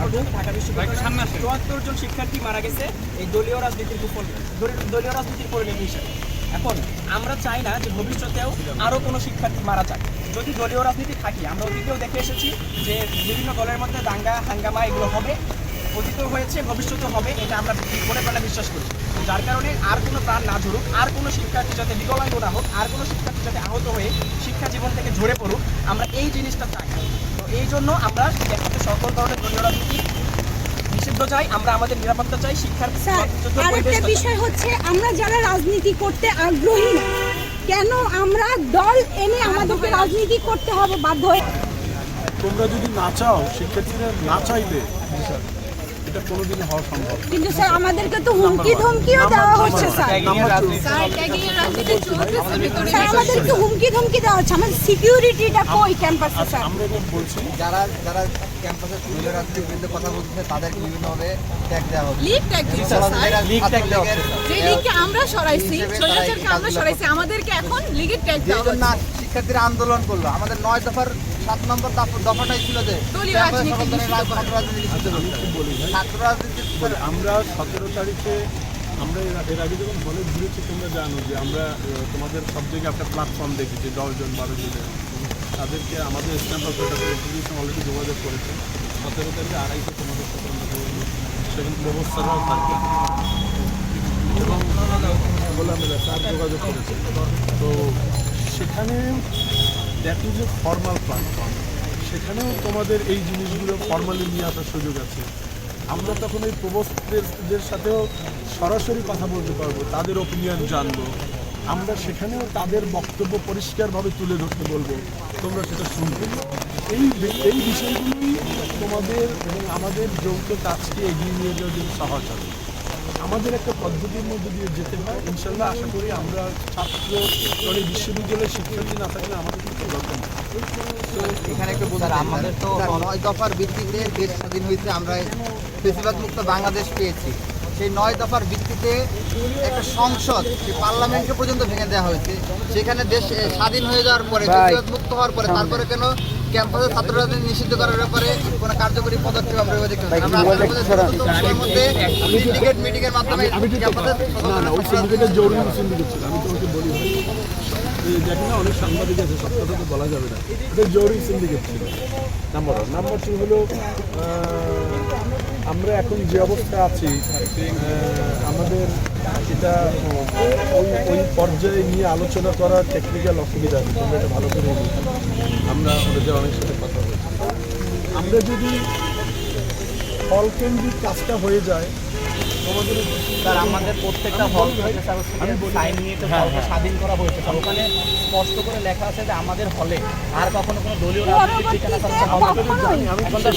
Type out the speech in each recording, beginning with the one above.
এবং ঢাকা বিশ্ববিদ্যালয়ের চুয়াত্তর জন শিক্ষার্থী মারা গেছে এই দলীয় রাজনীতির কুফল দলীয়- রাজনীতির পরিণতি হিসেবে। এখন আমরা চাই না যে ভবিষ্যতেও আরও কোনো শিক্ষার্থী মারা যাক। যদি দলীয় রাজনীতি থাকি আমরা অতীতেও দেখে এসেছি যে বিভিন্ন দলের মধ্যে দাঙ্গা হাঙ্গামা এগুলো হবে। অতীতেও হয়েছে ভবিষ্যতে হবে এটা আমরা মনে প্রাণে বিশ্বাস করি। যার কারণে আর কোনো প্রাণ না ঝরুক আর কোনো শিক্ষার্থী যাতে বিকলাঙ্গ না হোক আর কোনো শিক্ষার্থী যাতে আহত হয়ে শিক্ষা জীবন থেকে ঝরে পড়ুক আমরা এই জিনিসটা চাই। এই জন্য আমরা একসাথে সকল ধরনের দলীয় রাজনীতি নিষিদ্ধ চাই আমরা আমাদের নিরাপত্তা চাই শিক্ষার আরেকটা বিষয় হচ্ছে আমরা যারা রাজনীতি করতে আগ্রহী না কেন আমরা দল এনে আমাদেরকে রাজনীতি করতে হবে বাধ্য হয়ে? তোমরা যদি না চাও শিক্ষার্থীরা না চাইলে এটা কোনোদিনই হওয়া সম্ভব কিন্তু স্যার আমাদেরকে তো হুমকি ধমকিও দেওয়া হচ্ছে স্যার। স্যার আমাদেরকে হুমকি ধমকি দেওয়া হচ্ছে। আমাদের সিকিউরিটিটা কই ক্যাম্পাসে স্যার? আমরা বলছি যারা যারা ক্যাম্পাসে বিরুদ্ধে কথা বলতেছে তাদেরকে বিভিন্নভাবে ট্যাগ দেওয়া হচ্ছে লিগ ট্যাগ দিচ্ছে স্যার। লিগ ট্যাগ দেওয়া হচ্ছে, যে লিগকে আমরা সরাইছি আমরা সরাইছি আমাদেরকে এখন লিগের ট্যাগ দেওয়া জন্য হচ্ছে। শিক্ষার্থীরা আন্দোলন করল আমাদের নয় দফার সাত নম্বর দফ- দফাটাই ছিল যে বলি, আমরা সতেরো তারিখে আমরা এর আগে যখন বলে ঘুরেছি তোমরা জানো যে আমরা তোমাদের সব জায়গায় একটা প্ল্যাটফর্ম দেখেছি দশজন বারো জনের তাদেরকে আমাদের স্ট্যাম্প অফিসের অলরেডি যোগাযোগ করেছে। সতেরো তারিখে আড়াইশো তোমাদের সাথে আমরা যোগাযোগ সেখানে ব্যবস্থাটাও থাকবে এবং বলে আমরা যোগাযোগ করেছে। তো সেখানে that is a formal platform সেখানেও তোমাদের এই জিনিসগুলো ফর্মালি নিয়ে আসার সুযোগ আছে। আমরা তখন এই প্রবস্তের সাথেও সরাসরি কথা বলতে পারব, তাদের ওপিনিয়ন জানব। আমরা সেখানেও তাদের বক্তব্য পরিষ্কারভাবে তুলে ধরতে বলব। তোমরা সেটা শুনবে। এই এই বিষয়গুলোই তোমাদের এবং আমাদের যৌথ কাজকে এগিয়ে নিয়ে যাওয়ার জন্য সহজ হবে। আমাদের একটা পদ্ধতির মধ্যে দিয়ে যেতে হয়। ইনশাল্লাহ আশা করি আমরা ছাত্র মানে বিশ্ববিদ্যালয়ের শিক্ষার্থী না থাকলে আমাদের কিছু দরকার নেই। এখানে একটু বলতে আমাদের তো নয় দফার ভিত্তিতে দেশ স্বাধীন হয়েছে আমরা বেশিরভাগ মুক্ত বাংলাদেশ পেয়েছি। সেই নয় দফার ভিত্তিতে একটা সংসদ সেই পার্লামেন্টকে পর্যন্ত ভেঙে দেওয়া হয়েছে। সেখানে দেশ স্বাধীন হয়ে যাওয়ার পরে মুক্ত হওয়ার পরে তারপরে কেন ক্যাম্পাসে ছাত্র রাজনীতি নিষিদ্ধ করার ব্যাপারে কোনো কার্যকরী পদক্ষেপ আমরা দেখতে আমরা আশা মধ্যে সিন্ডিকেট মিটিং এর মাধ্যমে ক্যাম্পাসে না না ওই সিন্ডিকেটের জরুরি সিন্ডিকেট ছিল আমি তোমাকে বলি ভাই। না অনেক সাংবাদিক আছে সব কথা তো বলা যাবে না। এটা জরুরি সিন্ডিকেট ছিল। নাম্বার ওয়ান নাম্বার টু হলো আমরা এখন যে অবস্থা আছি আমাদের এটা ওই ওই পর্যায়ে নিয়ে আলোচনা করার টেকনিক্যাল অসুবিধা আছে তোমরা এটা ভালো করে আমরা ওদের অনেক সাথে কথা বলছি। আমরা যদি ফলকেন্দ্রিক কাজটা হয়ে যায় তোমাদের স্যার আমাদের প্রত্যেকটা হল সাইন নিয়ে তো স্বাধীন করা হয়েছে ওখানে স্পষ্ট করে লেখা আছে যে আমাদের হলে আর কখনো কোনো দলীয়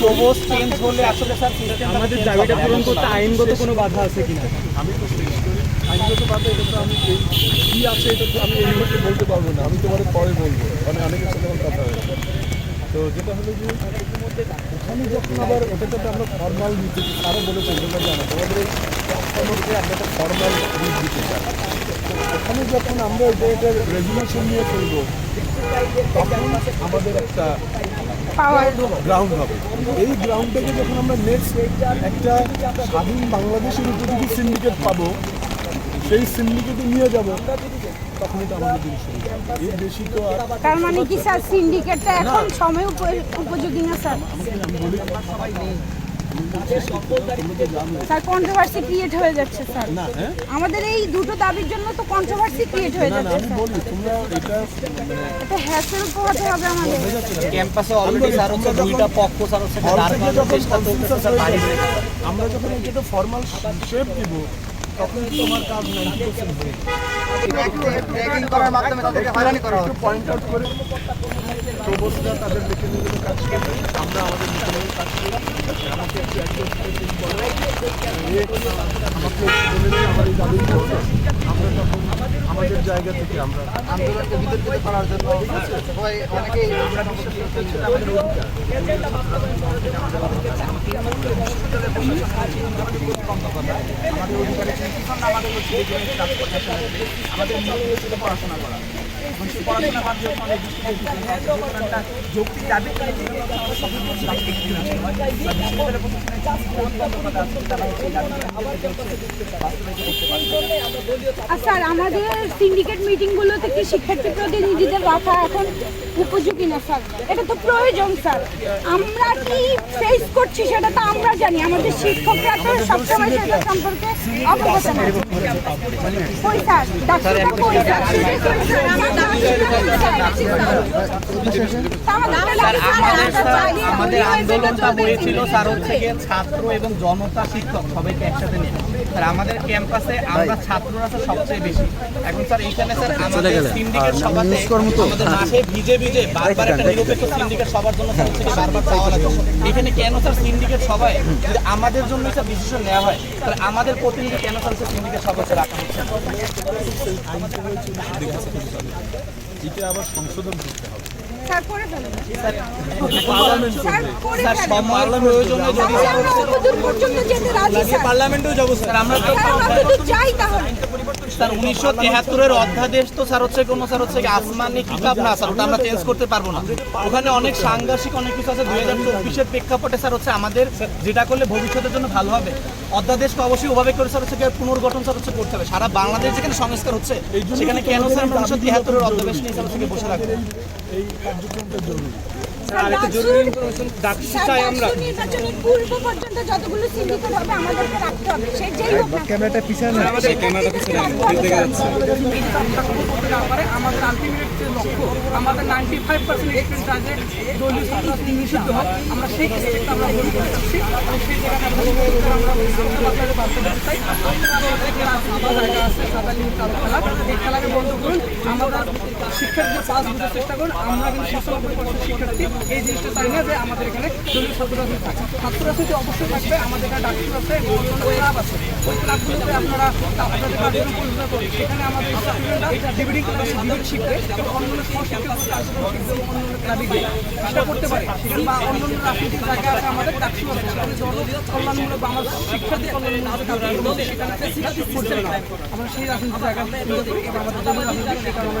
সবুজ চেঞ্জ হলে আসলে স্যার আমাদের দাবিটা পূরণ করতে আইনগত কোনো বাধা আছে কিনা? আমি তো এটা তো আমি কী আছে এটা তো আমি এই মুহূর্তে বলতে পারব না। আমি তোমাদের পরে বলব। মানে অনেকের সাথে আমার কথা হয়েছে। তো যেটা হলো যে ওখানে যখন আবার ওটাতে তো আমরা ফর্মাল দিতে আরও জানো তোমাদের এই আমরা একটা ফর্মাল দিক দিতে চাই। ওখানে যখন আমরা এটা এটা রেজুলেশন নিয়ে ফেলব তখন আমাদের একটা গ্রাউন্ড হবে। এই গ্রাউন্ডটাকে যখন আমরা নেক্সট একটা স্বাধীন বাংলাদেশের উপযোগী সিন্ডিকেট পাবো সেই সিন্ডিকেটে নিয়ে যাব তখন এটা আমাদের এর বেশি তো আর তার মানে কি স্যার সিন্ডিকেটটা এখন সময় উপ- উপযোগী না স্যার? আমি বলি স্যার কন্ট্রোভার্সি ক্রিয়েট হয়ে যাচ্ছে স্যার। হ্যাঁ? আমাদের এই দুটো দাবির জন্য তো কন্ট্রোভার্সি ক্রিয়েট হয়ে যাচ্ছে আমি স্যার বলি তোমরা এটা এটা হ্যাসেল পোহাতে হবে আমাদের। ক্যাম্পাসে অলরেডি স্যার হচ্ছে দুইটা পক্ষ স্যার হচ্ছে দাঁড় করানোর চেষ্টা চলতেছে স্যার আমরা যখন এটাকে ফর্মাল শেপ দিব তখন তোমার কাজ ট্যাগিং করার মাধ্যমে তাদেরকে হয়রানি করা হবে পয়েন্ট আউট করে প্রবোধরা তাদের নিয়ে কাজ করবে আমরা আমাদের নিয়ে কাজ করি আমাকে একটু আমাকে আমার এই দাবি করবে আমরা তখন আমাদের জায়গা থেকে আমরা আন্দোলনকে আমাদের অধিকার আমাদের আমাদের পড়াশোনা করা স্যার, আমাদের সিন্ডিকেট মিটিংগুলোতে কি শিক্ষার্থী প্রতিনিধিদের রাখা এখন উপযোগী না, স্যার? এটা তো প্রয়োজন, স্যার। আমরা করছি সেটা তো আমরা জানি। আমাদের শিক্ষকরা তো সবসময় সেটা সম্পর্কে অবগত না। কই স্যার? ডাক্তারটা কই স্যার? স্যার, আমার ডাক্তারটা কই স্যার? স্যার আমাদের আন্দোলনটা হয়েছিল স্যার হচ্ছে ছাত্র এবং জনতা শিক্ষক সবাইকে একসাথে নিয়ে। স্যার আমাদের ক্যাম্পাসে আমরা ছাত্ররা স্যার সবচেয়ে বেশি। এখন স্যার এইখানে স্যার আমাদের সিন্ডিকেট সভাতে আমাদের মাঠে ভিজে ভিজে বারবার একটা নিরপেক্ষ সিন্ডিকেট সবার জন্য বারবার চাওয়া লাগে এখানে কেন স্যার সিন্ডিকেট সবাই যদি আমাদের জন্য স্যার ডিসিশন নেওয়া হয়, তাহলে আমাদের প্রতিনিধি কেন স্যার সিন্ডিকেট সভা হচ্ছে রাখা হচ্ছে? এটা আবার সংশোধন করতে হবে স্যার করে ফেলুন অধ্যাদেশ তো স্যার হচ্ছে কোনো স্যার হচ্ছে কি আসমানি কিতাব না স্যার ওটা আমরা চেঞ্জ করতে পারব না। ওখানে অনেক সাংঘর্ষিক অনেক কিছু আছে দুই হাজার চব্বিশের প্রেক্ষাপটে স্যার হচ্ছে আমাদের যেটা করলে ভবিষ্যতের জন্য ভালো হবে। অধ্যাদেশকে অবশ্যই ওভাবে করে স্যার হচ্ছে কি গঠন স্যার হচ্ছে করতে হবে। সারা বাংলাদেশ যেখানে সংস্কার হচ্ছে সেখানে কেন স্যার আমরা উনিশশো তেহাত্তরের অধ্যাদেশ নিয়ে স্যার হচ্ছে বসে রাখব? এই কার্যক্রমটা জরুরি। আমরা। ক্যামেরাটা পিছনে। আমাদের ক্যামেরাটা পিছনে দেখে যাচ্ছে। পারে আমাদের আলটিমেট যে লক্ষ্য আমাদের নাইনটি ফাইভ পার্সেন্ট স্টুডেন্ট আছে দলীয় ছাত্রী নিষিদ্ধ হোক। আমরা সেই ক্ষেত্রে আমরা করছি এবং সেই জায়গাটা আমরা আমরা চাই। আমাদের আছে সাদা লিঙ্ক খেলা। এই খেলাকে বন্ধ করুন। আমাদের শিক্ষার্থীদের পাস বুঝার চেষ্টা করুন। আমরা কিন্তু পার্সেন্ট শিক্ষার্থী। এই জিনিসটা চাই না যে আমাদের এখানে দলীয় ছাত্ররাজনীতি থাকে? ছাত্ররাজনীতি অবশ্যই থাকবে। আমাদের এখানে ডাক্তার আছে ক্লাব আছে। ওই ক্লাবগুলোতে আপনারা আপনাদের কার্যক্রম পরিচালনা সেখানে আমাদের স্টুডেন্টরা ক্লাসে ডিবেট শিখবে এবং অন্যান্য সংস্কৃতি অন্যান্য করতে পারে। সেখানে বা অন্যান্য রাজনৈতিক জায়গা আছে, আমাদের ডাকসু আছে। সেখানে জন কল্যাণমূলক বা আমার শিক্ষার্থী কল্যাণমূলক সেখানে শিক্ষার্থী আমরা সেই রাজনীতি জায়গা আমাদের দলীয় রাজনীতি সেটা আমরা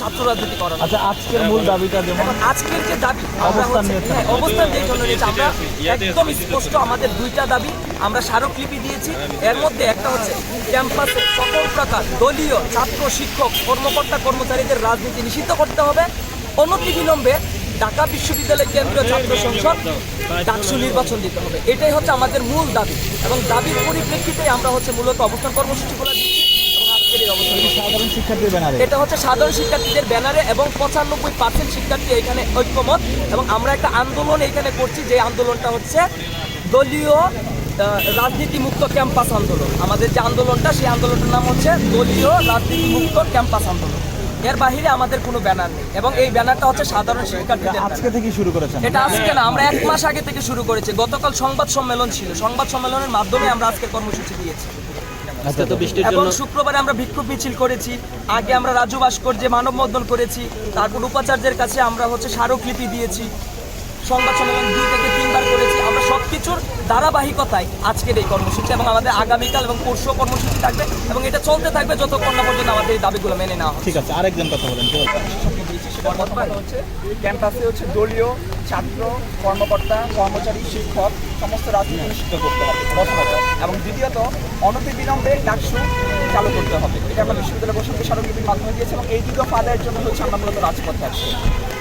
ছাত্র রাজনীতি করানো আচ্ছা আজকের মূল দাবিটা যেমন আজকের যে দাবি অবস্থান হ্যাঁ অবস্থান যে জন্য নিয়েছি আমরা একদম স্পষ্ট আমাদের দুইটা দাবি আমরা স্মারকলিপি দিয়েছি। এর মধ্যে একটা হচ্ছে ক্যাম্পাসে সকল প্রকার দলীয় ছাত্র শিক্ষক কর্মকর্তা কর্মচারীদের রাজনীতি নিষিদ্ধ করতে হবে। অনতিবিলম্বে ঢাকা বিশ্ববিদ্যালয় কেন্দ্রীয় ছাত্র সংসদ ডাকসু নির্বাচন দিতে হবে। এটাই হচ্ছে আমাদের মূল দাবি। এবং দাবির পরিপ্রেক্ষিতে আমরা হচ্ছে মূলত অবস্থান কর্মসূচিগুলো দিচ্ছি। এটা হচ্ছে সাধারণ শিক্ষার্থীদের ব্যানারে এবং পঁচানব্বই পার্সেন্ট শিক্ষার্থী এখানে ঐক্যমত এবং আমরা একটা আন্দোলন এখানে করছি যে আন্দোলনটা হচ্ছে দলীয় আহ, রাজনীতি মুক্ত ক্যাম্পাস আন্দোলন। আমাদের যে আন্দোলনটা সেই আন্দোলনটার নাম হচ্ছে দলীয় ক্যাম্পাস আন্দোলন। এর বাহিরে আমাদের কোনো ব্যানার নেই এবং এই ব্যানারটা হচ্ছে সাধারণ শিক্ষার্থীদের আজকে থেকে শুরু করেছেন। এটা আজকে না আমরা এক মাস আগে থেকে শুরু করেছি। গতকাল সংবাদ সম্মেলন ছিল। সংবাদ সম্মেলনের মাধ্যমে আমরা আজকে কর্মসূচি দিয়েছি। এবং শুক্রবারে আমরা বিক্ষোভ মিছিল করেছি। আগে আমরা রাজু ভাস্কর্যে মানববন্ধন করেছি তারপর উপাচার্যের কাছে আমরা হচ্ছে স্মারকলিপি দিয়েছি সংবাদ সম্মেলন দুই থেকে তিনবার করেছি। আমরা সব কিছুর ধারাবাহিকতায় আজকের এই কর্মসূচি এবং আমাদের আগামীকাল এবং পরশু কর্মসূচি থাকবে এবং এটা চলতে থাকবে যতক্ষণ না পর্যন্ত আমাদের এই দাবিগুলো মেনে নেওয়া ঠিক আছে আরেকজন কথা বলেন সেটা বর্তমান হচ্ছে? ক্যাম্পাসে হচ্ছে দলীয় ছাত্র, কর্মকর্তা, কর্মচারী, শিক্ষক, সমস্ত রাজনীতি নিষিদ্ধ করতে হবে প্রথমত এবং দ্বিতীয়ত অনতিবিলম্বে ডাকসু চালু করতে হবে। এটা আমরা বিশ্ববিদ্যালয় প্রশাসনকে স্মারকলিপির মাধ্যমে দিয়েছি এবং এই দুটো ফাদারের জন্য হচ্ছে আমরা মূলত রাজপথে আছি।